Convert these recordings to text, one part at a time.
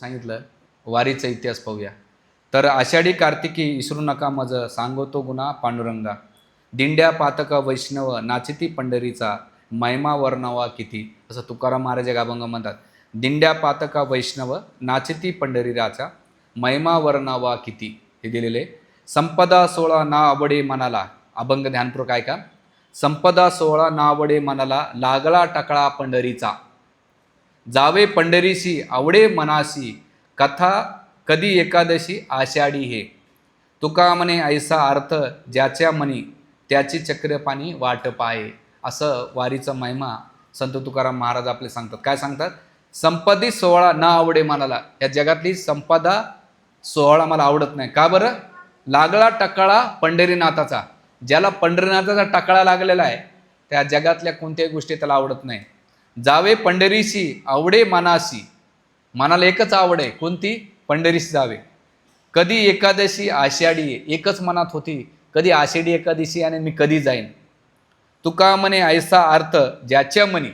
सांगितलं वारीचा इतिहास पाहूया. तर आषाढी कार्तिकी इसरू नका मज सांगतो गुन्हा पांडुरंगा. दिंड्या पातका वैष्णव नाचिती पंढरीचा मैमा वर्णवा किती? असं तुकाराम महाराज एक अभंग म्हणतात. दिंड्या पातका वैष्णव नाचिती पंढरीराचा मैमा वर्णवा किती? हे दिलेले. संपदा सोळा ना आवडे मनाला अभंग ध्यानपूर्वक ऐका. संपदा सोळा ना आवडे मनाला लागला टकळा पंढरीचा. जावे पंढरीशी आवडे मनाशी कथा कधी एकादशी आषाढी हे. तुका म्हणे ऐसा अर्थ ज्याच्या मनी त्याची चक्रपाणी वाट पाये असं वारीचं महिमा संत तुकाराम महाराज आपले सांगतात. काय सांगतात? संपदी सोहळा ना आवडे मनाला. या जगातली संपदा सोहळा मला आवडत नाही. का बरं? लागला टकाळा पंढरीनाथाचा. ज्याला पंढरीनाथाचा टकाळा लागलेला आहे त्या जगातल्या कोणत्याही गोष्टी त्याला आवडत नाही. जावे पंढरीशी आवडे मनासी मनाला एकच आवड आहे. कोणती? पंढरीशी जावे. कधी एकादशी आषाढी एकच मनात होती. कधी आषाढी एकादशी आणि मी कधी जाईन. तुका म्हणे ऐसा अर्थ ज्याच्या मनी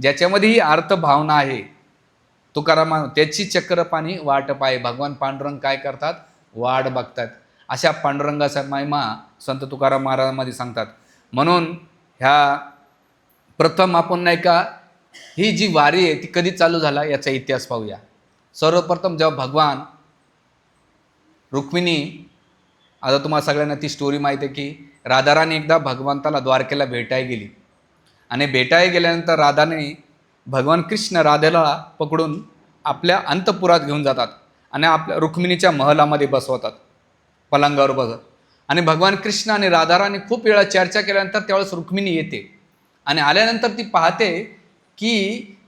ज्याच्यामध्ये ही अर्थ भावना आहे. तुकारामा त्याची चक्रपाणी वाट पाय भगवान पांडुरंग काय करतात? वाट बघतात. अशा पांडुरंगाचा महिमा संत तुकाराम महाराजांमध्ये सांगतात. म्हणून ह्या प्रथम आपण नाही का ही जी वारी आहे ती कधी चालू झाला याचा इतिहास पाहूया. सर्वप्रथम जेव्हा भगवान रुक्मिणी आता तुम्हाला सगळ्यांना ती स्टोरी माहिती आहे की राधाराणी एकदा भगवंताला द्वारकेला भेटायला गेली. आणि भेटायला गेल्यानंतर राधाने भगवान कृष्ण राधेला पकडून आपल्या अंतपुरात घेऊन जातात आणि आपल्या रुक्मिणीच्या महलामध्ये बसवतात पलंगावर बसत आणि भगवान कृष्ण आणि राधाराणी खूप वेळा चर्चा केल्यानंतर त्यावेळेस रुक्मिणी येते. आणि आल्यानंतर ती पाहते की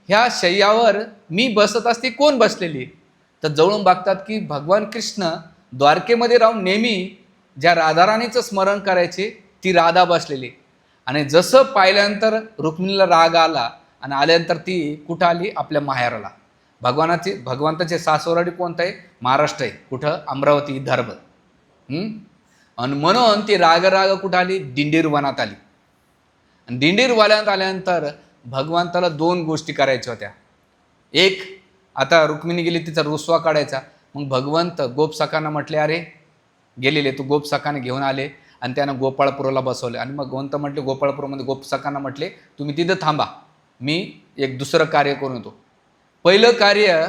ह्या शय्यावर मी बसत असते कोण बसलेली? तर जवळून बघतात की भगवान कृष्ण द्वारकेमध्ये राहून नेहमी ज्या राधाराणीचं स्मरण करायचे ती राधा बसलेली. आणि जसं पाहिल्यानंतर रुक्मिणीला राग आला आणि आल्यानंतर ती कुठं आली? आपल्या माहेराला. भगवानाचे भगवंताचे सासवराडी कोणतं आहे? महाराष्ट्र आहे. कुठं? अमरावती विदर्भ आणि म्हणून ती राग राग कुठं आली? दिंडीर वनात आली. आणि दिंडीर वनात आल्यानंतर भगवंताला दोन गोष्टी करायच्या होत्या. एक आता रुक्मिणी गेली तिचा रुसवा काढायचा. मग भगवंत गोपसखांना म्हटले अरे गेलेले तू गोपसखाने घेऊन आले आणि त्यानं गोपाळपुराला बसवले. आणि मग भगवंत म्हटले गोपाळपूरमध्ये गोपसखांना म्हटले तुम्ही तिथं थांबा. मी एक दुसरं कार्य करून येतो. पहिलं कार्य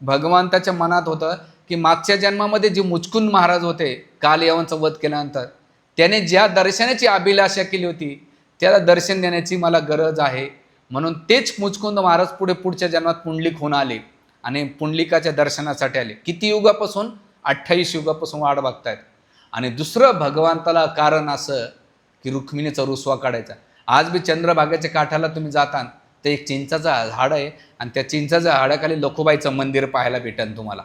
भगवंताच्या मनात होतं की मागच्या जन्मामध्ये जे मुचकुंद महाराज होते काल यवनचा वध केल्यानंतर त्याने ज्या दर्शनाची अभिलाषा केली होती त्याला दर्शन देण्याची मला गरज आहे. म्हणून तेच मुचकुंद महाराज पुढे पुढच्या जन्मात पुंडलिक होऊन आले आणि पुंडलिकाच्या दर्शनासाठी आले. किती युगापासून? अठ्ठावीस युगापासून वाट बघतायत. आणि दुसरं भगवंताला कारण असं की रुक्मिणीचा रुसवा काढायचा. आज बी चंद्रभागाच्या काठाला तुम्ही जातान तर एक चिंचाचं झाड आहे आणि त्या चिंचाच्या झाडाखाली लखुबाईचं मंदिर पाहायला भेटेल तुम्हाला.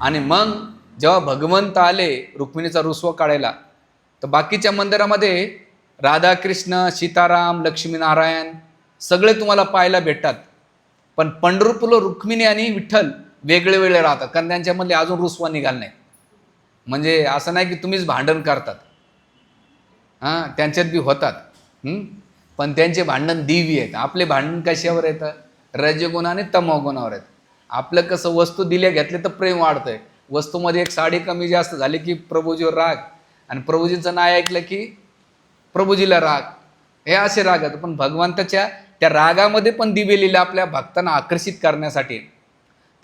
आणि मग जेव्हा भगवंत आले रुक्मिणीचा रुसवा काढायला तर बाकीच्या मंदिरामध्ये राधाकृष्ण सीताराम लक्ष्मीनारायण सगळे तुम्हाला पाहायला भेटतात. पण पंढरपूरला रुक्मिणी आणि विठ्ठल वेगळे वेगळे राहतात. कारण त्यांच्यामधले अजून रुसवा निघाल नाही. म्हणजे असं नाही की तुम्हीच भांडण करतात. हां त्यांच्यात बी होतात. पण त्यांचे भांडण दिव्य आहेत. आपले भांडण कशावर येतं रजगुण आणि तमोगुणावर आहेत. आपलं कसं वस्तू दिल्या घेतले तर प्रेम वाढतंय. वस्तूमध्ये एक साडी कमी जास्त झाली की प्रभूजीवर राग. आणि प्रभूजींचं नाही ऐकलं की प्रभूजीला राग. हे असे राग आहेत. पण भगवंताच्या त्या रागामध्ये पण दिवे लिहिले आपल्या भक्तांना आकर्षित करण्यासाठी.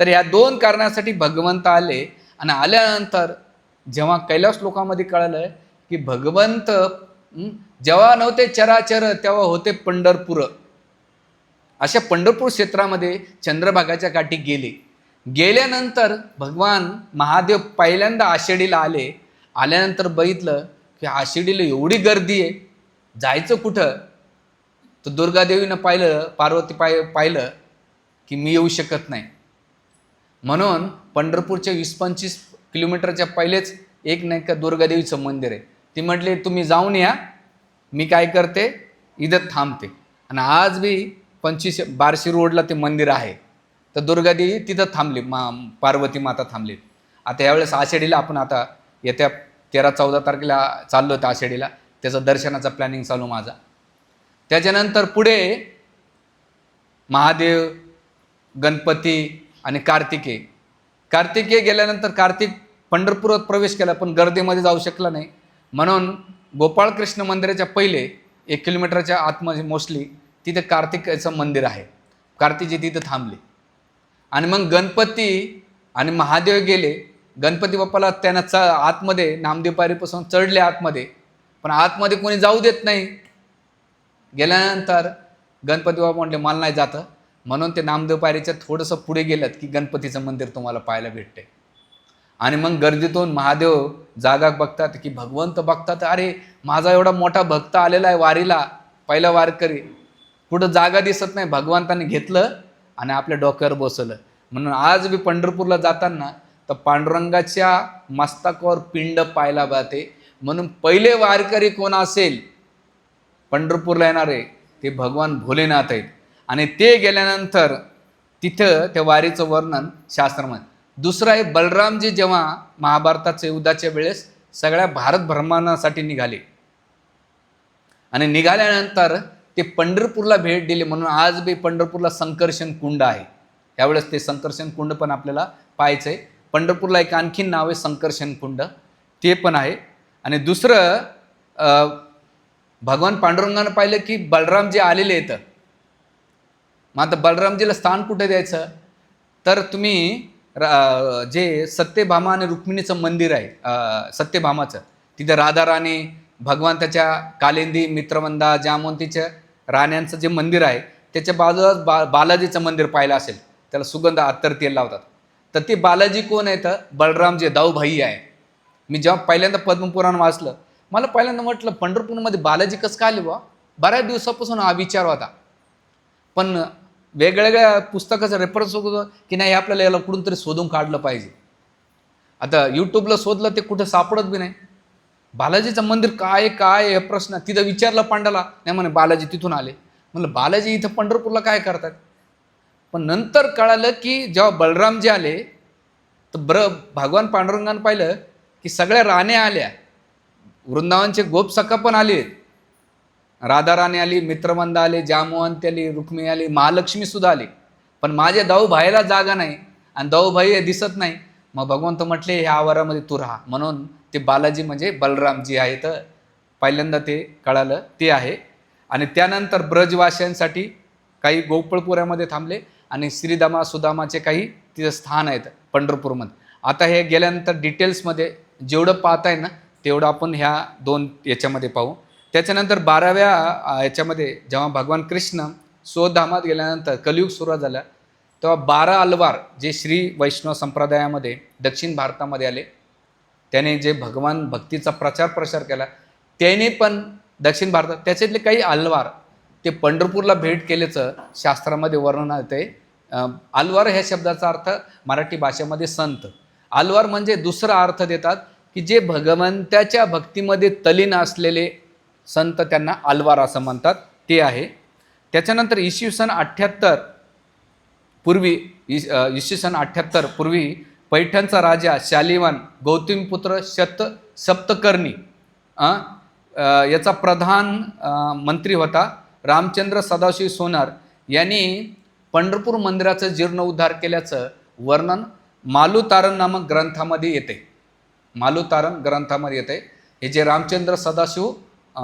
तर या दोन कारणासाठी भगवंत आले आणि आल्यानंतर जेव्हा कैलास लोकांमध्ये कळलं की भगवंत जेव्हा नव्हते चराचर तेव्हा होते पंढरपूर. अशा पंढरपूर क्षेत्रामध्ये चंद्रभागाच्या काठी गेले. गेल्यानंतर भगवान महादेव पहिल्यांदा आषाढीला आले. आल्यानंतर बघितलं की आषाढीला एवढी गर्दी आहे. जायचं कुठं? तर दुर्गादेवीनं पाहिलं पार्वती पाय पाहिलं की मी येऊ शकत नाही. म्हणून पंढरपूरच्या वीस पंचवीस किलोमीटरच्या पहिलेच एक नाही का दुर्गादेवीचं मंदिर आहे. ती म्हटली तुम्ही जाऊन या मी काय करते इथं थांबते. आणि आज बी पंचवीस बारशी रोडला ते मंदिर आहे. तर दुर्गादेवी तिथं थांबली मा पार्वती माता थांबली. आता यावेळेस आषाढीला आपण आता येत्या तेरा चौदा तारखेला चाललो होतं आषाढीला. त्याचं दर्शनाचा प्लॅनिंग चालू माझा. त्याच्यानंतर पुढे महादेव गणपती आणि कार्तिके. कार्तिकेय गेल्यानंतर कार्तिक पंढरपुरात प्रवेश केला पण गर्दीमध्ये जाऊ शकला नाही. म्हणून गोपाळकृष्ण मंदिराच्या पहिले एक किलोमीटरच्या आतमध्ये मोस्टली तिथे कार्तिकाचं मंदिर आहे. कार्तिकजी तिथं थांबले. आणि मग गणपती आणि महादेव गेले. गणपती बाप्पाला त्यांना च आतमध्ये नामदेवपारीपासून चढले आतमध्ये. पण आतमध्ये कोणी जाऊ देत नाही. गेल्यानंतर गणपती बाबा म्हटले मला नाही जातं. म्हणून ते नामदेव पायरीच्या थोडंसं पुढे गेलं की गणपतीचं मंदिर तुम्हाला पाहायला भेटते आणि मग गर्दीतून महादेव जागा बघतात की भगवंत बघतात. अरे माझा एवढा मोठा भक्त आलेला आहे वारीला पहिला वारकरी. कुठं जागा दिसत नाही भगवंताने घेतलं आणि आपल्या डोक्यावर बसवलं. म्हणून आज मी पंढरपूरला जाताना तर पांडुरंगाच्या मस्तकावर पिंड पाहायला जाते म्हणून पहिले वारकरी कोण असेल पंढरपूरला येणारे ते भगवान भोलेनाथ आहेत. आणि ते गेल्यानंतर तिथं त्या वारीचं वर्णन शास्त्रामध्ये. दुसरं आहे बलरामजी जेव्हा महाभारताच्या युद्धाच्या वेळेस सगळ्या भारत भ्रमणासाठी निघाले. आणि निघाल्यानंतर ते पंढरपूरला भेट दिली म्हणून आज बी पंढरपूरला संकर्षण कुंड आहे. त्यावेळेस ते संकर्षण कुंड पण आपल्याला पाहायचं आहे. पंढरपूरला एक आणखीन नाव आहे संकर्षण कुंड. ते पण आहे. आणि दुसरं भगवान पांडुरंगानं पाहिलं की बलरामजी आलेले आहेत. मग आता बलरामजीला स्थान कुठे द्यायचं? तर तुम्ही रा- जे सत्यभामा आणि रुक्मिणीचं मंदिर आहे सत्यभामाचं तिथे भगवान भगवंताच्या कालिंदी मित्रवंदा जामवंतीच्या राण्यांचं जे मंदिर आहे त्याच्या बाजूला बा बालाजीचं मंदिर पाहिलं असेल त्याला सुगंध अत्तर तेल लावतात. तर ते बालाजी कोण आहे तर बलरामजी दाऊभाई आहे. मी जेव्हा पहिल्यांदा पद्मपुराण वाचलं मला पहिल्यांदा म्हटलं पंढरपूरमध्ये बालाजी कसं काय आले बा बऱ्याच दिवसापासून हा विचार होता. पण वेगवेगळ्या पुस्तकाचं रेफरन्स होतं की नाही आपल्याला याला कुठून तरी शोधून काढलं पाहिजे. आता यूट्यूबला शोधलं ते कुठं सापडत बी नाही. बालाजीचं मंदिर काय आहे, काय आहे? हे प्रश्न? तिथं विचारलं पांडाला नाही म्हणे बालाजी तिथून आले. म्हणलं बालाजी इथं पंढरपूरला काय करतात? पण नंतर कळालं की जेव्हा बलरामजी आले तर बर भगवान पांडुरंगानं पाहिलं की सगळ्या राण्या आल्या. वृंदावनचे गोपसखा पण आले. राधाराणी आली मित्रमंद आले जामवंती आली रुक्मिणी आली महालक्ष्मी सुद्धा आली. पण माझ्या दाऊ भाईला जागा नाही आणि दाऊ भाई दिसत नाही. मग भगवंत म्हटले ह्या आवारामध्ये तू राहा. म्हणून ते बालाजी म्हणजे बलरामजी आहेत पहिल्यांदा ते कळालं ते आहे. आणि त्यानंतर ब्रजवाशांसाठी काही गोकुळपुऱ्यामध्ये थांबले आणि श्रीदामा सुदामाचे काही तिथं स्थान आहेत पंढरपूरमध्ये. आता हे गेल्यानंतर डिटेल्समध्ये जेवढं पाहता ना तेवढं आपण ह्या दोन याच्यामध्ये पाहू. त्याच्यानंतर बाराव्या याच्यामध्ये जेव्हा भगवान कृष्ण स्वधामात गेल्यानंतर कलियुग सुरुवात झाला तेव्हा बारा अलवार जे श्री वैष्णव संप्रदायामध्ये दक्षिण भारतामध्ये आले त्याने जे भगवान भक्तीचा प्रचार प्रसार केला त्याने पण दक्षिण भारतात त्याच्यातले काही अलवार ते पंढरपूरला भेट केल्याचं शास्त्रामध्ये वर्णन येते अलवार ह्या शब्दाचा अर्थ मराठी भाषेमध्ये संत. अलवार म्हणजे दुसरा अर्थ देतात की जे भगवंताच्या भक्तीमध्ये तलीन असलेले संत त्यांना अलवार असं म्हणतात ते आहे. त्याच्यानंतर इसवी सन अठ्ठ्याहत्तर पूर्वी इस इसवी सन अठ्ठ्याहत्तर पूर्वी पैठणचा राजा शालिवान गौतमीपुत्र शत सप्तकर्णी याचा प्रधान मंत्री होता रामचंद्र सदाशिव सोनार. यांनी पंढरपूर मंदिराचं जीर्णोद्धार केल्याचं वर्णन मालुतारण नामक ग्रंथामध्ये येते. मालुतारण ग्रंथामध्ये येते हे जे रामचंद्र सदाशिव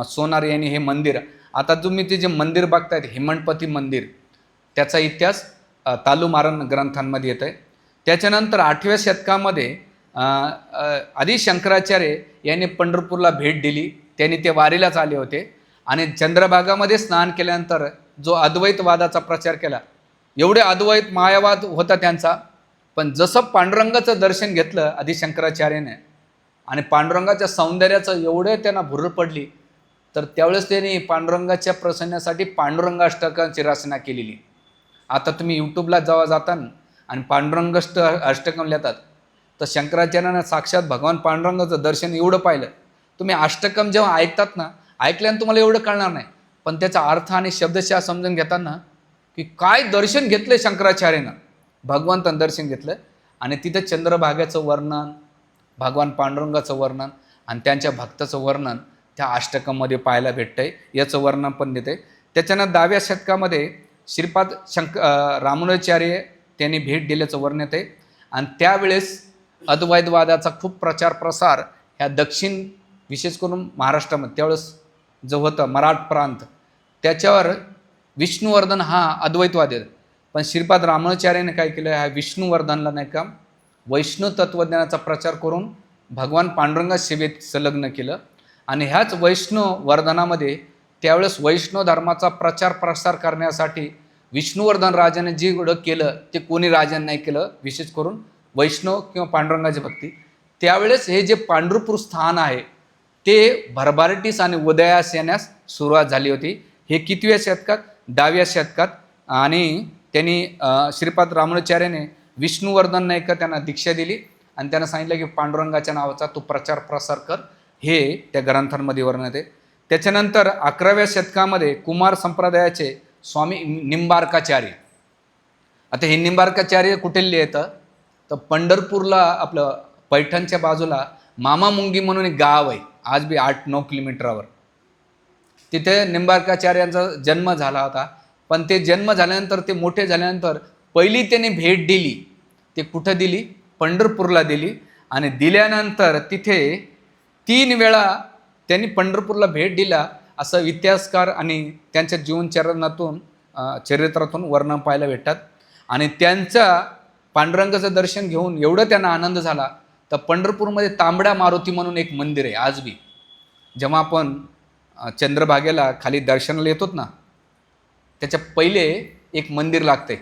सोनार यांनी हे मंदिर आता तुम्ही ते जे मंदिर बघतायत हेमणपती मंदिर त्याचा इतिहास तालुमारण ग्रंथांमध्ये येतं आहे त्याच्यानंतर आठव्या शतकामध्ये अ, आदी शंकराचार्य यांनी पंढरपूरला भेट दिली. त्यांनी ते वारीलाच आले होते. आणि चंद्रभागामध्ये स्नान केल्यानंतर जो अद्वैतवादाचा प्रचार केला एवढे अद्वैत मायावाद होता त्यांचा. पण जसं पांडुरंगाचं दर्शन घेतलं आधी शंकराचार्याने आणि पांडुरंगाच्या सौंदर्याचं एवढे त्यांना भुरळ पडली तर त्यावेळेस त्यांनी पांडुरंगाच्या प्रसन्नासाठी पांडुरंगाष्टकांची रचना केलेली. आता तुम्ही यूट्यूबला जेव्हा जाताना आणि पांडुरंगष्ट अष्टकम लिहितात तर शंकराचार्यानं साक्षात भगवान पांडुरंगाचं दर्शन एवढं पाहिलं. तुम्ही अष्टकम जेव्हा ऐकतात ना ऐकल्यानं तुम्हाला एवढं कळणार नाही. पण त्याचा अर्थ आणि शब्दशः समजून घेताना की काय दर्शन घेतलं शंकराचार्यानं. भगवंतानं दर्शन घेतलं आणि तिथं चंद्रभागाचं वर्णन भगवान पांडुरंगाचं वर्णन आणि त्यांच्या भक्ताचं वर्णन त्या अष्टकामध्ये पाहायला भेटतं आहे याचं वर्णन पण देते त्याच्यानं दहाव्या शतकामध्ये श्रीपाद शंक अं, त्यांनी भेट दिल्याचं वर्णन येते आणि त्यावेळेस अद्वैतवादाचा खूप प्रचार प्रसार ह्या दक्षिण विशेष करून महाराष्ट्रामध्ये त्यावेळेस जो होतं मराठ प्रांत त्याच्यावर विष्णुवर्धन हा अद्वैतवादी आहे पण श्रीपाद रामाचार्याने काय केलं ह्या विष्णुवर्धनला नाही का वैष्णव तत्त्वज्ञानाचा प्रचार करून भगवान पांडुरंगा सेवेत संलग्न केलं. आणि ह्याच वैष्णव वर्धनामध्ये त्यावेळेस वैष्णव धर्माचा प्रचार प्रसार करण्यासाठी विष्णुवर्धन राजाने जे एवढं केलं ते कोणी राजाने नाही केलं विशेष करून वैष्णव किंवा पांडुरंगाची भक्ती. त्यावेळेस हे जे पांडुरपूर स्थान आहे ते भरभराटीस आणि उदयास येण्यास सुरुवात झाली होती. हे कितव्या शतकात? दहाव्या शतकात. आणि त्यांनी श्रीपाद रामानुचार्याने विष्णुवर्धन नाईक त्यांना दीक्षा दिली आणि त्यांना सांगितलं की पांडुरंगाच्या नावाचा तू प्रचार प्रसार कर. हे त्या ग्रंथांमध्ये वर्णन आहे त्याच्यानंतर अकराव्या शतकामध्ये कुमार संप्रदायाचे स्वामी निंबार्काचार्य. आता हे निंबार्काचार्य कुठे येतं तर? पंढरपूरला आपलं पैठणच्या बाजूला मामामुंगी म्हणून एक गाव आहे. आज बी आठ नऊ किलोमीटरवर. तिथे निंबार्काचार्यांचा जन्म झाला होता. पण ते जन्म झाल्यानंतर ते मोठे झाल्यानंतर पहिली त्याने भेट दिली ते कुठं दिली? पंढरपूरला दिली. आणि दिल्यानंतर तिथे तीन वेळा त्यांनी पंढरपूरला भेट दिला असं इतिहासकार आणि त्यांच्या जीवनचरणातून चरित्रातून वर्णन पाहायला भेटतात. आणि त्यांचा पांडुरंगाचं दर्शन घेऊन एवढं त्यांना आनंद झाला तर पंढरपूरमध्ये तांबडा मारुती म्हणून एक मंदिर आहे आज बी. जेव्हा आपण चंद्रभागेला खाली दर्शनाला येतोत ना त्याच्या पहिले एक मंदिर लागते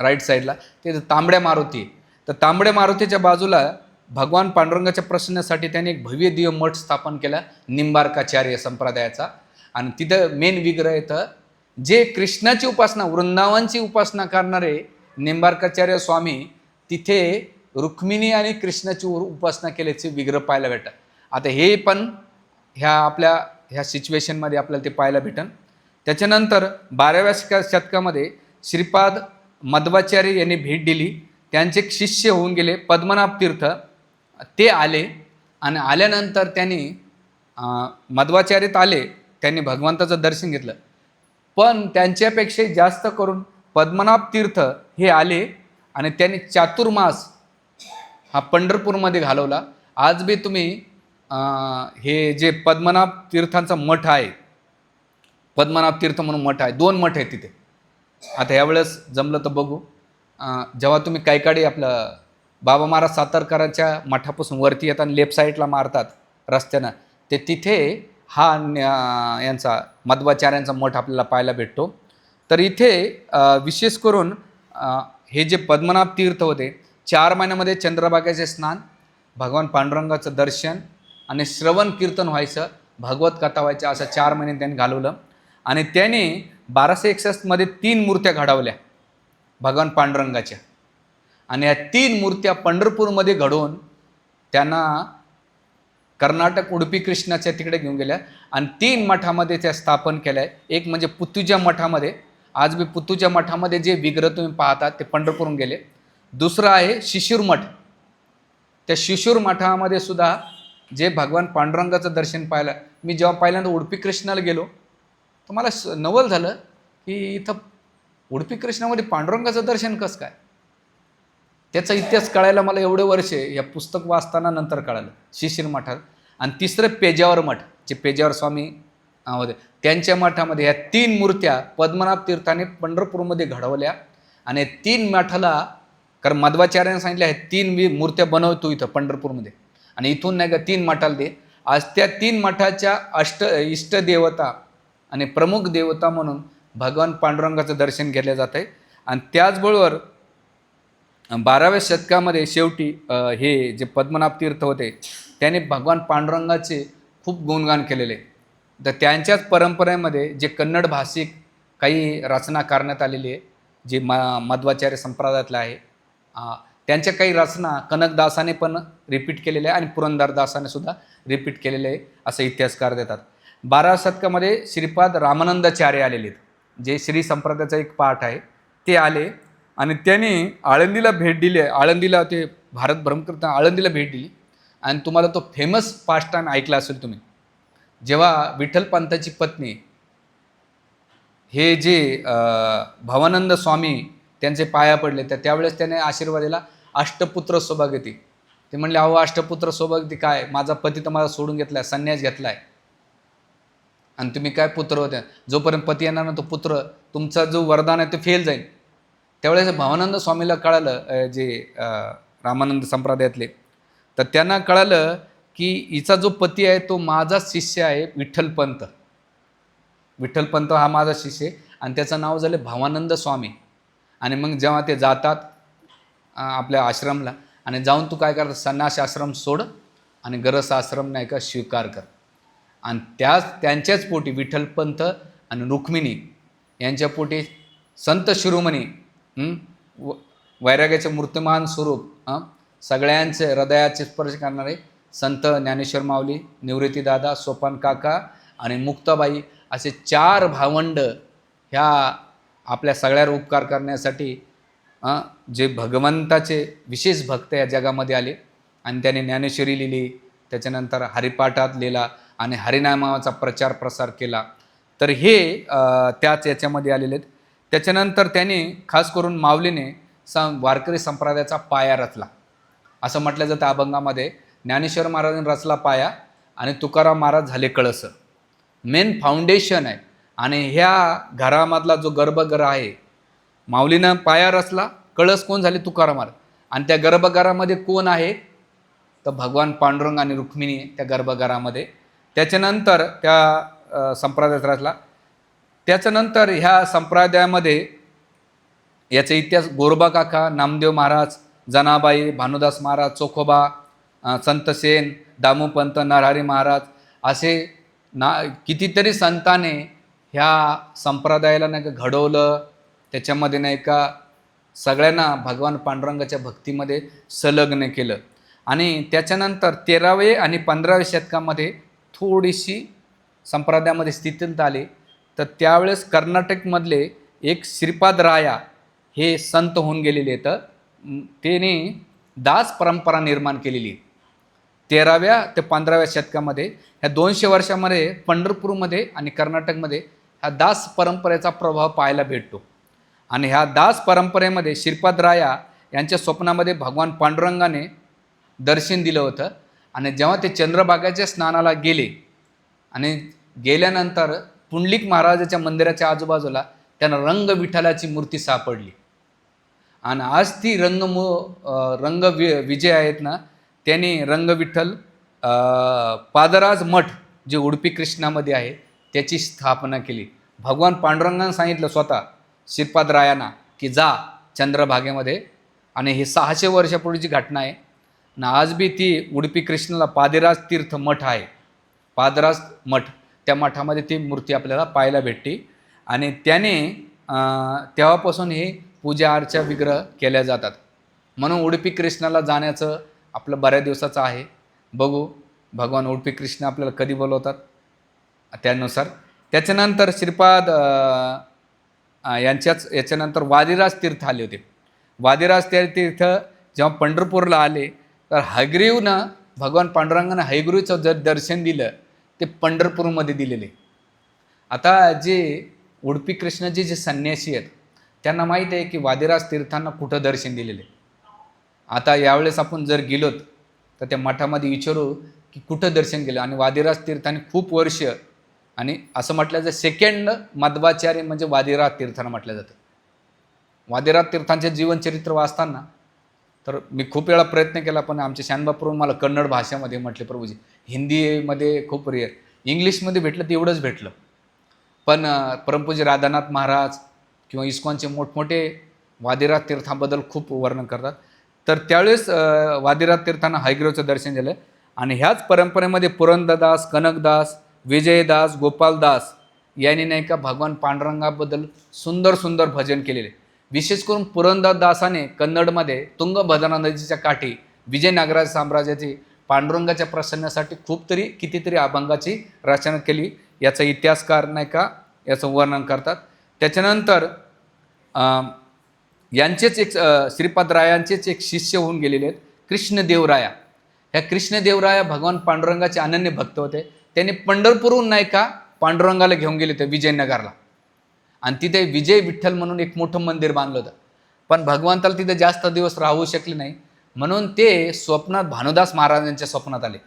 राईट साईडला. ते तांबड्या मारुती तर तांबड्या मारुतीच्या बाजूला भगवान पांडुरंगाच्या प्रसन्नासाठी त्यांनी एक भव्य दिव्य मठ स्थापन केला निंबार्काचार्य संप्रदायाचा. आणि तिथं मेन विग्रह येतं जे कृष्णाची उपासना वृंदावनची उपासना करणारे निंबार्काचार्य स्वामी तिथे रुक्मिणी आणि कृष्णाची उपासना केल्याचे विग्रह पाहायला भेटतात. आता हे पण ह्या आपल्या ह्या सिच्युएशनमध्ये आपल्याला ते पाहायला भेटन. त्याच्यानंतर बाराव्या शतकामध्ये श्रीपाद मध्वाचार्य यांनी भेट दिली. त्यांचे एक शिष्य होऊन गेले. पद्मनाभ तीर्थ. ते आले आणि आल्यानंतर त्यांनी मध्वाचार्यत आले. त्यांनी भगवंताचं दर्शन घेतलं. पण त्यांच्यापेक्षा जास्त करून पद्मनाभ तीर्थ हे आले आणि त्यांनी चातुर्मास हा पंढरपूरमध्ये घालवला. आज बी तुम्ही हे जे पद्मनाभ तीर्थांचा मठ आहे पद्मनाभ तीर्थ म्हणून मठ आहे दोन मठ आहेत तिथे. आता यावेळेस जमलं तर बघू. जेव्हा तुम्ही कायकाडी आपलं बाबा महाराज सातारकरांच्या मठापासून वरती येताना लेफ्ट साईडला मारतात रस्त्यानं ते तिथे हा न- यांचा मध्वाचार्यांचा मठ आपल्याला पाहायला भेटतो. तर इथे विशेष करून हे जे पद्मनाभ तीर्थ होते चार महिन्यामध्ये चंद्रभागेचे स्नान भगवान पांडुरंगाचं दर्शन आणि श्रवण कीर्तन व्हायचं भगवत कथा व्हायचं असं चार महिने त्यांनी घालवलं. आणि त्याने बाराशे एकसष्टमध्ये तीन मूर्त्या घडवल्या. भगवान पांडुरंगाच्या. आणि या तीन मूर्त्या पंढरपूरमध्ये घडवून त्यांना कर्नाटक उडुपी कृष्णाच्या तिकडे घेऊन गेल्या. आणि तीन मठामध्ये त्या स्थापन केल्या. एक म्हणजे पुतूच्या मठामध्ये. आज मी पुत्तूच्या मठामध्ये जे विग्रह तुम्ही पाहता ते पंढरपूरून गेले. दुसरं आहे शिशूर मठ. त्या शिशूर मठामध्ये सुद्धा जे भगवान पांडुरंगाचं दर्शन पाहिलं. मी जेव्हा पहिल्यांदा उडपी कृष्णाला गेलो तर मला स- नवल झालं की इथं उडपी कृष्णामध्ये पांडुरंगाचं दर्शन कसं काय? त्याचा इतिहास कळायला मला एवढे वर्षे या पुस्तक वाचताना नंतर कळालं. शिशिर मठात. आणि तिसरं पेजावर मठ जे पेजावर स्वामी होते. त्यांच्या मठामध्ये ह्या तीन मूर्त्या पद्मनाभ तीर्थाने पंढरपूरमध्ये घडवल्या. आणि तीन मठाला कारण मध्वाचार्याने सांगितलं ह्या तीन मी मूर्त्या बनवतो इथं पंढरपूरमध्ये. आणि इथून नाही का तीन मठाला दे. आज त्या तीन मठाच्या अष्ट इष्टदेवता आणि प्रमुख देवता म्हणून भगवान पांडुरंगाचं दर्शन घेतलं जात आहे. आणि त्याचबरोबर बाराव्या शतकामध्ये शेवटी हे जे पद्मनाभ तीर्थ होते त्याने भगवान पांडुरंगाचे खूप गुणगान केलेले. तर त्यांच्याच परंपरेमध्ये जे कन्नड भाषिक काही रचना करण्यात आलेली आहे जे म मध्वाचार्य संप्रदायातलं आहे त्यांच्या काही रचना कनकदासाने पण रिपीट केलेल्या आहे आणि पुरंदरदासाने सुद्धा रिपीट केलेले आहे असं इतिहासकार देतात. बारा शतकामध्ये श्रीपाद रामानंदाचार्य आलेले आहेत. जे श्री संप्रदायाचा एक पाठ आहे. ते आले आणि त्याने आळंदीला भेट दिली. आहे आळंदीला ते भारत भ्रम करताना आळंदीला भेट दिली. आणि तुम्हाला तो फेमस पास्ट ऐकला असेल तुम्ही. जेव्हा विठ्ठलपंताची पत्नी हे जे भवानंद स्वामी त्यांचे पाया पडले तर त्यावेळेस त्याने आशीर्वाद दिला. अष्टपुत्र सौभाग्यती. ते म्हणले अहो अष्टपुत्र सौभाग्यती काय? माझा पती तर माझा सोडून आहे संन्यास घेतला आहे आणि तुम्ही काय पुत्र होत्या? जोपर्यंत पती येणार ना तो पुत्र तुमचा जो वरदान आहे ते फेल जाईल. त्यावेळेस भावानंद स्वामीला कळालं जे रामानंद संप्रदायातले तर त्यांना कळालं की हिचा जो पती आहे तो माझा शिष्य आहे विठ्ठलपंत विठ्ठलपंत हा माझा शिष्य आहे आणि त्याचं नाव झालं भावानंद स्वामी. आणि मग जेव्हा ते जातात आपल्या आश्रमला आणि जाऊन तू काय कर संन्यास आश्रम सोड आणि गरज आश्रम नाही का स्वीकार कर. आणि त्याच त्यांच्याच पोटी विठ्ठलपंत आणि रुक्मिणी यांच्या पोटी संत शिरोमणी व- वैराग्याचे मूर्तिमान स्वरूप सगळ्यांचे हृदयाचे स्पर्श करणारे संत ज्ञानेश्वर माऊली निवृत्तीदादा सोपान काका आणि मुक्ताबाई असे चार भावंड ह्या आपल्या सगळ्यावर उपकार करण्यासाठी जे भगवंताचे विशेष भक्त या जगामध्ये आले आणि त्याने ज्ञानेश्वरी लिहिली त्याच्यानंतर हरिपाठात लिहिला आणि हरिनामाचा प्रचार प्रसार केला. तर हे त्याच याच्यामध्ये आलेले आहेत. त्याच्यानंतर त्याने खास करून माऊलीने सं वारकरी संप्रदायाचा पाया रचला. असं म्हटलं जातं अभंगामध्ये ज्ञानेश्वर महाराजांनी रचला पाया आणि तुकाराम महाराज झाले कळस. मेन फाउंडेशन आहे. आणि ह्या घरामधला जो गर्भगृह आहे माऊलीनं पाया रचला कळस कोण झाले? तुकाराम महाराज. आणि त्या गर्भगरामध्ये कोण आहे? तर भगवान पांडुरंग आणि रुक्मिणी त्या गर्भगरामध्ये त्याच्यानंतर त्या संप्रदायात रचला त्याच्यानंतर ह्या संप्रदायामध्ये याचा इतिहास गोरबा काका नामदेव महाराज जनाबाई भानुदास महाराज चोखोबा संतसेन दामोपंत नरहरी महाराज असे ना कितीतरी संताने ह्या संप्रदायाला नाही का घडवलं. त्याच्यामध्ये नाही का सगळ्यांना भगवान पांडुरंगाच्या भक्तीमध्ये संलग्न केलं. आणि त्याच्यानंतर तेरावे आणि पंधराव्या शतकामध्ये थोडीशी संप्रदायामध्ये स्थित्यंत आले तर त्यावेळेस कर्नाटकमधले एक श्रीपाद राया हे संत होऊन गेलेले आहेत. त्याने दास परंपरा निर्माण केलेली आहे. तेराव्या ते पंधराव्या शतकामध्ये ह्या दोनशे वर्षामध्ये पंढरपूरमध्ये आणि कर्नाटकमध्ये ह्या दास परंपरेचा प्रभाव पाहायला भेटतो. आणि ह्या दास परंपरेमध्ये श्रीपाद राया यांच्या स्वप्नामध्ये भगवान पांडुरंगाने दर्शन दिलं होतं. आणि जेव्हा ते चंद्रभागाच्या स्नानाला गेले आणि गेल्यानंतर पुंडलिक महाराजाच्या मंदिराच्या आजूबाजूला त्यांना रंग विठ्ठलाची मूर्ती सापडली. आणि आज ती रंगमू रंग वि विजय आहेत ना त्यांनी रंग विठ्ठल पादराज मठ जे उडपी कृष्णामध्ये आहे त्याची स्थापना केली. भगवान पांडुरंगानं सांगितलं स्वतः श्रीपादरायांना की जा चंद्रभागेमध्ये. आणि हे सहाशे वर्षापूर्वीची घटना आहे. ना आज बी ती उडपी कृष्णाला पादिराज तीर्थ मठ आहे. पादराज मठ. त्या मठामध्ये ती मूर्ती आपल्याला पाहायला भेटते आणि त्याने तेव्हापासून हे पूजा अर्चा विग्रह केल्या जातात. म्हणून उडपी कृष्णाला जाण्याचं आपलं बऱ्याच दिवसाचं आहे. बघू भगवान उडपी कृष्ण आपल्याला कधी बोलवतात? त्यानुसार. त्याच्यानंतर श्रीपाद यांच्याच याच्यानंतर वादिराज तीर्थ आले होते. वादिराज त्या तीर्थ जेव्हा पंढरपूरला आले तर हयग्रीवनं भगवान पांडुरंगानं हयग्रीवचं जर दर्शन दिलं ते पंढरपूरमध्ये दिलेले. आता जे उडपी कृष्णाचे जे संन्यासी आहेत त्यांना माहीत आहे की वादिराज तीर्थांना कुठं दर्शन दिलेले. आता यावेळेस आपण जर गेलोत तर त्या मठामध्ये विचारू की कुठं दर्शन केलं? आणि वादिराज तीर्थाने खूप वर्ष आणि असं म्हटलं जातं सेकंड मध्वाचार्य म्हणजे वादिराज तीर्थांना म्हटलं जातं. वादिराज तीर्थांचे जीवनचरित्र वाचताना तर मी खूप वेळा प्रयत्न केला पण आमच्या शानबापूरून मला कन्नड भाषेमध्ये म्हटले प्रभूजी हिंदीमध्ये खूप रिअर इंग्लिशमध्ये भेटलं तेवढंच भेटलं. पण परमपूजी राधानाथ महाराज किंवा इस्कॉनचे मोठमोठे वादिराज तीर्थाबद्दल खूप वर्णन करतात. तर त्यावेळेस वादिराज तीर्थांना हायग्रेवचं दर्शन झालं आणि ह्याच परंपरेमध्ये पुरंददास कनकदास विजयदास गोपालदास यांनी नाही का भगवान पांडुरंगाबद्दल सुंदर सुंदर भजन केलेले. विशेष करून पुरंदरदासाने कन्नडमध्ये तुंगभद्रा नदीच्या काठी विजयनगराज साम्राज्याची पांडुरंगाच्या प्रसन्नासाठी खूप तरी कितीतरी अभंगाची रचना केली. याचा इतिहासकार नाही का याचं वर्णन करतात. त्याच्यानंतर यांचेच एक श्रीपादरायांचेच एक शिष्य होऊन गेलेले आहेत कृष्णदेवराया. ह्या कृष्णदेवराया भगवान पांडुरंगाचे अनन्य भक्त होते. त्यांनी पंढरपूरहून नाही का पांडुरंगाला घेऊन गेले होते विजयनगरला. आणि तिथे विजय विठ्ठल म्हणून एक मोठं मंदिर बांधलं होतं. पण भगवंताला तिथे जास्त दिवस राहू शकले नाही. म्हणून ते स्वप्नात भानुदास महाराजांच्या स्वप्नात आले.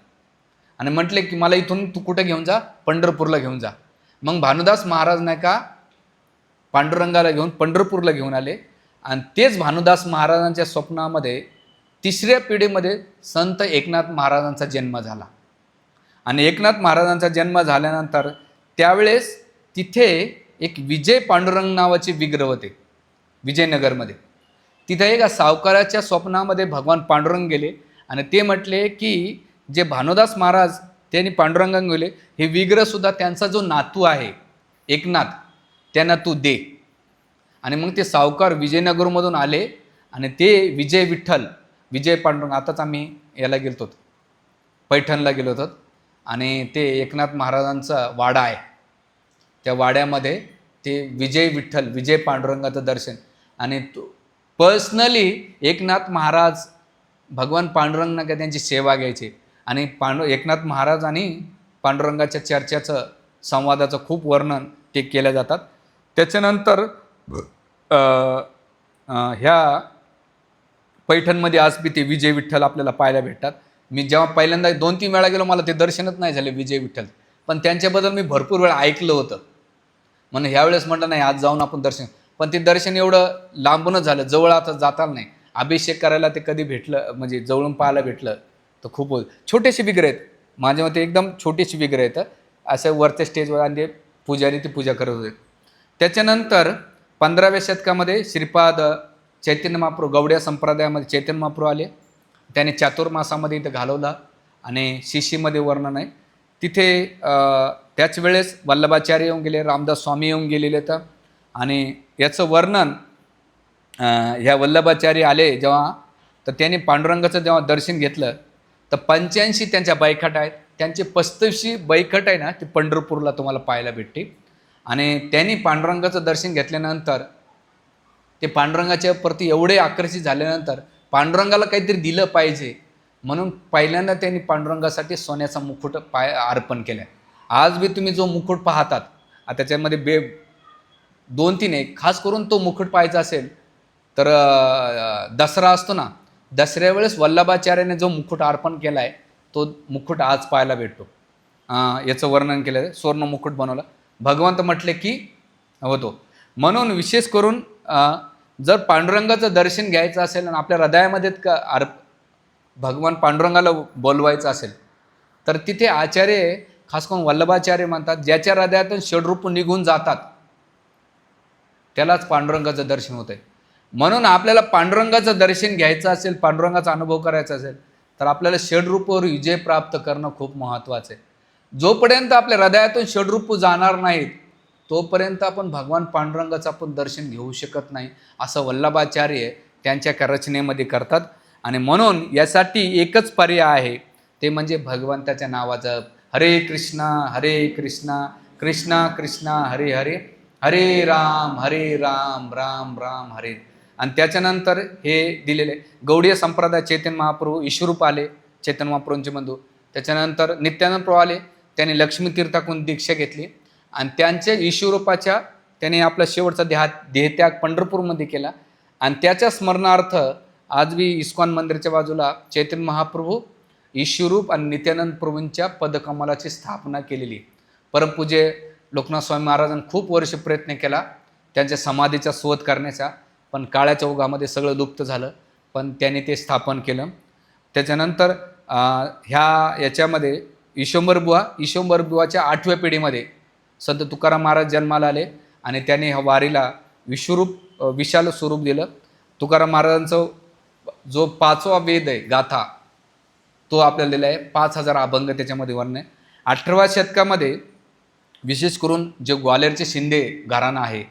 आणि म्हटले की मला इथून तू कुठं घेऊन जा? पंढरपूरला घेऊन जा. मग भानुदास महाराज नाही का पांडुरंगाला घेऊन पंढरपूरला घेऊन आले. आणि तेच भानुदास महाराजांच्या स्वप्नामध्ये तिसऱ्या पिढीमध्ये संत एकनाथ महाराजांचा जन्म झाला. आणि एकनाथ महाराजांचा जन्म झाल्यानंतर त्यावेळेस तिथे एक विजय पांडुरंग नावाचे विग्रह होते विजयनगरमध्ये. तिथं एका सावकाराच्या स्वप्नामध्ये भगवान पांडुरंग गेले आणि ते म्हटले की जे भानुदास महाराज त्यांनी पांडुरंगांग गेले हे विग्रहसुद्धा त्यांचा जो नातू आहे एकनाथ त्यांना तू दे. आणि मग ते सावकार विजयनगरमधून आले आणि ते विजय विठ्ठल विजय पांडुरंग आताच आम्ही याला गेलो होतो पैठणला गेलो होतो. आणि ते एकनाथ महाराजांचा वाडा आहे. त्या वाड्यामध्ये ते विजय विठ्ठल विजय पांडुरंगाचं दर्शन. आणि तो पर्सनली एकनाथ महाराज भगवान पांडुरंग का त्यांची सेवा घ्यायची. आणि पांडु एकनाथ महाराज आणि पांडुरंगाच्या चर्चेचं संवादाचं खूप वर्णन ते केल्या जातात. त्याच्यानंतर ह्या पैठणमध्ये आज बी ते विजय विठ्ठल आपल्याला पाहायला भेटतात. मी जेव्हा पहिल्यांदा दोन तीन वेळा गेलो मला ते दर्शनच नाही झाले विजय विठ्ठल. पण त्यांच्याबद्दल मी भरपूर वेळा ऐकलं होतं. म्हणून ह्यावेळेस म्हटलं नाही आज जाऊन आपण दर्शन. पण ते दर्शन एवढं लांबूनच झालं जवळ आता जाता नाही. अभिषेक करायला ते कधी भेटलं म्हणजे जवळून पाहायला भेटलं तर खूप होत छोटेसे विग्रह आहेत. माझ्या मते एकदम छोटेसे विग्रह आहेत. असं वरच्या स्टेजवर आणि ते पुजारी ती पूजा करत होते. त्याच्यानंतर पंधराव्या शतकामध्ये श्रीपाद चैतन्य महाप्रभू गवड्या संप्रदायामध्ये चैतन्य महाप्रभू आले. त्याने चातुर्मासामध्ये इथं घालवला. आणि शिशीमध्ये वर्णन आहे. तिथे त्याच वेळेस वल्लभाचार्य येऊन गेले रामदास स्वामी येऊन गेलेले तर. आणि याचं वर्णन ह्या वल्लभाचार्य आले जेव्हा तर त्यांनी पांडुरंगाचं जेव्हा दर्शन घेतलं तर पंच्याऐंशी त्यांच्या बैखट आहेत. त्यांचे पस्तीसशी बैखट आहे ना ती पंढरपूरला तुम्हाला पाहायला भेटते आणि त्यांनी पांडुरंगाचं दर्शन घेतल्यानंतर ते पांडुरंगाच्या प्रती एवढे आकर्षित झाल्यानंतर पांडुरंगाला काहीतरी दिलं पाहिजे. म्हणून पहिल्यांदा त्यांनी पांडुरंगासाठी सोन्याचा मुकुट पाय अर्पण केला आज बी तुम्ही जो मुकुट पाहतात त्याच्यामध्ये बे दोन तीन आहे खास करून तो मुकुट पाहायचा असेल तर दसरा असतो ना दसऱ्या वेळेस वल्लभाचार्याने जो मुकुट अर्पण केला आहे तो मुकुट आज पाहायला भेटतो. याचं वर्णन केलं आहे सुवर्ण मुकुट बनवलं. भगवंत म्हटले की होतो. म्हणून विशेष करून जर पांडुरंगाचं दर्शन घ्यायचं असेल आणि आपल्या हृदयामध्ये अर्प भगवान पांडुरंगाला बोलवायचं असेल तर तिथे आचार्य खास करून वल्लभाचार्य म्हणतात ज्याच्या हृदयातून षडरूप निघून जातात. त्यालाच पांडुरंगाचं दर्शन होतंय. म्हणून आपल्याला पांडुरंगाचं दर्शन घ्यायचं असेल पांडुरंगाचा अनुभव करायचा असेल तर आपल्याला षडरूपावर विजय प्राप्त करणं खूप महत्त्वाचं आहे. जोपर्यंत आपल्या हृदयातून षडरूप जाणार नाहीत तोपर्यंत आपण भगवान पांडुरंगाचं आपण दर्शन घेऊ शकत नाही असं वल्लभाचार्य त्यांच्या रचनेमध्ये करतात. आणि म्हणून यासाठी एकच पर्याय आहे. ते म्हणजे भगवंताच्या नावाचं हरे कृष्णा हरे कृष्णा कृष्णा कृष्णा हरे हरे हरे राम हरे राम राम राम हरे. आणि त्याच्यानंतर हे दिलेले गौडीय संप्रदाय चेतन महाप्रभू ईश्वरूप आले चेतन महाप्रभूंचे बंधू. त्याच्यानंतर नित्यानंद प्रभू आले त्यांनी लक्ष्मी तीर्थाकून दीक्षा घेतली. आणि त्यांच्या ईश्वरूपाच्या त्याने आपला शेवटचा देहा देहत्याग पंढरपूरमध्ये केला. आणि त्याच्या स्मरणार्थ आज मी इस्कॉन मंदिराच्या बाजूला चैतन्य महाप्रभू ईश्वरूप आणि नित्यानंद प्रभूंच्या पदकमलाची स्थापना केलेली. परमपूजे लोकनाथ स्वामी महाराजांनी खूप वर्ष प्रयत्न केला त्यांच्या समाधीचा शोध करण्याचा. पण काळ्याच्या ओघामध्ये सगळं लुप्त झालं पण त्यांनी ते स्थापन केलं. त्याच्यानंतर ह्या याच्यामध्ये ईशंभर बुवा ईशंभर बुवाच्या आठव्या पिढीमध्ये संत तुकाराम महाराज जन्माला आले आणि त्याने ह्या वारीला विश्वरूप विशाल स्वरूप दिलं. तुकाराम महाराजांचं जो पाचवा वेद आहे गाथा तो आपल्याला दिला आहे पाच हजार अभंग त्याच्यामध्ये वर्ण आहे. अठराव्या शतकामध्ये विशेष करून जे ग्वालेरचे शिंदे घराणं आहे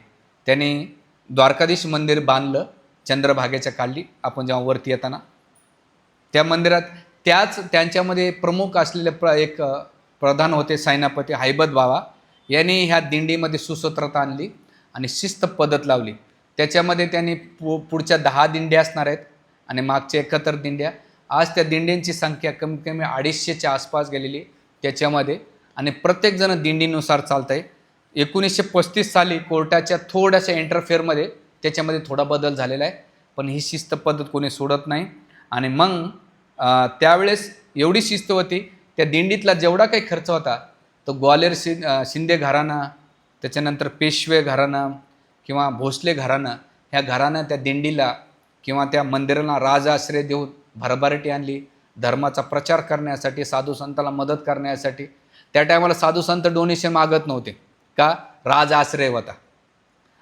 त्यांनी द्वारकाधीश मंदिर बांधलं चंद्रभागेच्या काढली आपण जेव्हा वरती येताना त्या मंदिरात त्याच त्यांच्यामध्ये प्रमुख असलेले प्र एक प्रधान होते सैनापती हैबत बाबा. यांनी ह्या दिंडीमध्ये सुसूत्रता आणली आणि शिस्त पद्धत लावली. त्याच्यामध्ये त्यांनी पु पुढच्या दहा दिंड्या असणार आहेत. आणि मागच्या एकाहत्तर दिंड्या आज त्या दिंड्यांची संख्या कमीत कमी अडीचशेच्या आसपास गेलेली त्याच्यामध्ये. आणि प्रत्येकजण दिंडीनुसार चालत आहे एकोणीसशे पस्तीस साली कोर्टाच्या थोड्याशा इंटरफेअरमध्ये त्याच्यामध्ये थोडा बदल झालेला आहे. पण ही शिस्त पद्धत कोणी सोडत नाही. आणि मग त्यावेळेस एवढी शिस्त होती त्या दिंडीतला जेवढा काही खर्च होता तो ग्वालेर शि शिंदे घराणा त्याच्यानंतर पेशवे घराणं किंवा भोसले घराणं ह्या घराणं त्या दिंडीला किंवा त्या मंदिराला राजआश्रय देऊन भरभराटी आणली धर्माचा प्रचार करण्यासाठी साधू संताला मदत करण्यासाठी. त्या टायमाला साधू संत डोनेशन मागत नव्हते. का? राज आश्रय होता.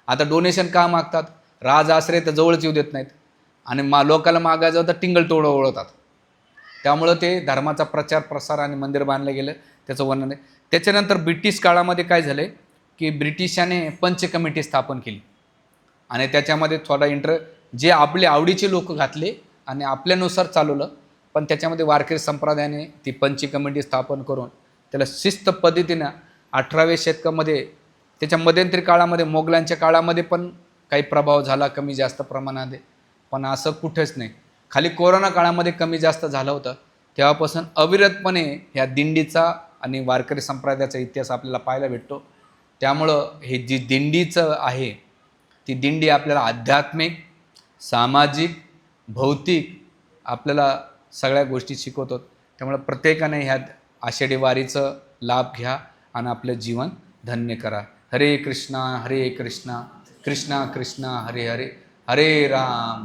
आता डोनेशन का मागतात? राज आश्रय तर जवळच येऊ देत नाहीत. आणि मा लोकाला मागायचं तर टिंगल टोळं ओळखतात. त्यामुळं ते धर्माचा प्रचार प्रसार आणि मंदिर बांधलं गेलं. त्याचं वर्णन आहे. त्याच्यानंतर ब्रिटिश काळामध्ये काय झालं की ब्रिटिशाने पंच कमिटी स्थापन केली. आणि त्याच्यामध्ये थोडा इंटर जे आपले आवडीचे लोक घातले आणि आपल्यानुसार चालवलं पण त्याच्यामध्ये वारकरी संप्रदायाने ती पंच कमिटी स्थापन करून त्याला शिस्त पद्धतीनं अठराव्या शतकामध्ये त्याच्या मध्यंतरी काळामध्ये मोगलांच्या काळामध्ये पण काही प्रभाव झाला कमी जास्त प्रमाणात पण असं कुठेच नाही. खाली कोरोना काळामध्ये कमी जास्त झालं होतं. तेव्हापासून अविरतपणे ह्या दिंडीचा आणि वारकरी संप्रदायाचा इतिहास आपल्याला पाहायला भेटतो. त्यामुळं हे जी दिंडीचं आहे ती दिंडी आपल्याला आध्यात्मिक सामाजिक भौतिक आपल्याला सगळ्या गोष्टी शिकवतात. त्यामुळे प्रत्येकाने ह्या आषाढी वारीचं लाभ घ्या आणि आपलं जीवन धन्य करा. हरे कृष्णा हरे कृष्णा कृष्णा कृष्णा हरे हरे हरे राम.